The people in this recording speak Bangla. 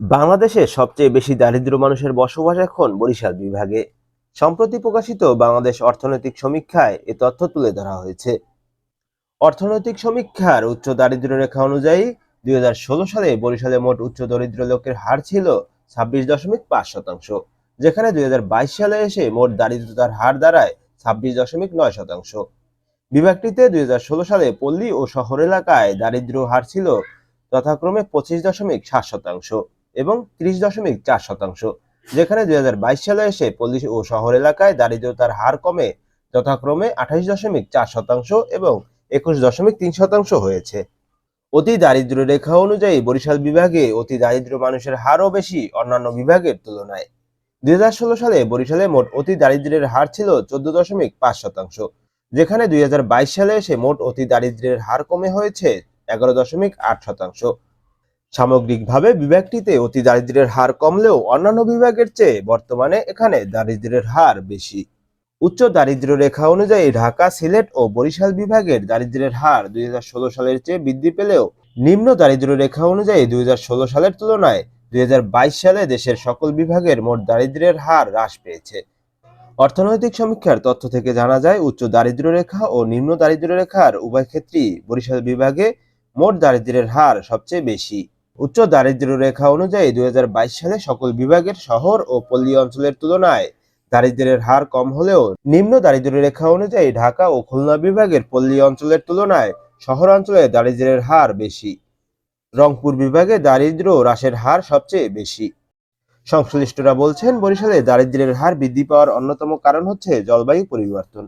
বাংলাদেশে সবচেয়ে বেশি দারিদ্র মানুষের বসবাস এখন বরিশাল বিভাগে। সম্প্রতি প্রকাশিত বাংলাদেশ অর্থনৈতিক সমীক্ষায় এ তথ্য তুলে ধরা হয়েছে। অর্থনৈতিক সমীক্ষার উচ্চ দারিদ্র রেখা অনুযায়ী দু হাজার ষোলো সালে বরিশালে মোট উচ্চ দরিদ্র লোকের হার ছিল ছাব্বিশ দশমিক পাঁচ শতাংশ, যেখানে দুই হাজার বাইশ সালে এসে মোট দারিদ্রতার হার দাঁড়ায় ছাব্বিশ দশমিক নয় শতাংশ। বিভাগটিতে দুই হাজার ষোলো সালে পল্লী ও শহর এলাকায় দারিদ্র হার ছিল যথাক্রমে পঁচিশ দশমিক সাত শতাংশ। এবং ত্রিশ দশমিক চার শতাংশ, যেখানে দুই হাজার বাইশ সালে এসে পল্লী ও শহর এলাকায় দারিদ্রতার হার কমে, যথাক্রমে আঠাশ দশমিক চার শতাংশ এবং একুশ দশমিক তিন শতাংশ হয়েছে। অতি দারিদ্র রেখা অনুযায়ী বরিশাল বিভাগে অতি দারিদ্র মানুষের হারও বেশি অন্যান্য বিভাগের তুলনায়। দুই হাজার ষোলো সালে বরিশালে মোট অতি দারিদ্র্যের হার ছিল চোদ্দ দশমিক পাঁচ শতাংশ, যেখানে দুই হাজার বাইশ সালে এসে মোট অতি দারিদ্র্যের হার কমে হয়েছে এগারো দশমিক আট শতাংশ। সামগ্রিকভাবে বিভাগটিতে অতি দারিদ্র্যের হার কমলেও অন্যান্য বিভাগের চেয়ে বর্তমানে এখানে দারিদ্র্যের হার বেশি। উচ্চ দারিদ্র্য রেখা অনুযায়ী ঢাকা, সিলেট ও বরিশাল বিভাগের দারিদ্র্যের হার দুই হাজার ষোলো সালের চেয়ে বৃদ্ধি পেলেও নিম্ন দারিদ্র্য রেখা অনুযায়ী দু হাজার ষোলো সালের তুলনায় দুই হাজার বাইশ সালে দেশের সকল বিভাগের মোট দারিদ্র্যের হার হ্রাস পেয়েছে। অর্থনৈতিক সমীক্ষার তথ্য থেকে জানা যায়, উচ্চ দারিদ্র্য রেখা ও নিম্ন দারিদ্র্য রেখার উভয় ক্ষেত্রেই বরিশাল বিভাগে মোট দারিদ্র্যের হার সবচেয়ে বেশি। উচ্চ দারিদ্র্য রেখা অনুযায়ী দুই হাজার বাইশ সালে সকল বিভাগের শহর ও পল্লী অঞ্চলের তুলনায় দারিদ্র্যের হার কম হলেও নিম্ন দারিদ্র্য রেখা অনুযায়ী ঢাকা ও খুলনা বিভাগের পল্লী অঞ্চলের তুলনায় শহর অঞ্চলে দারিদ্র্যের হার বেশি। রংপুর বিভাগে দারিদ্র্য হ্রাসের হার সবচেয়ে বেশি। সংশ্লিষ্টরা বলছেন, বরিশালে দারিদ্র্যের হার বৃদ্ধি পাওয়ার অন্যতম কারণ হচ্ছে জলবায়ু পরিবর্তন।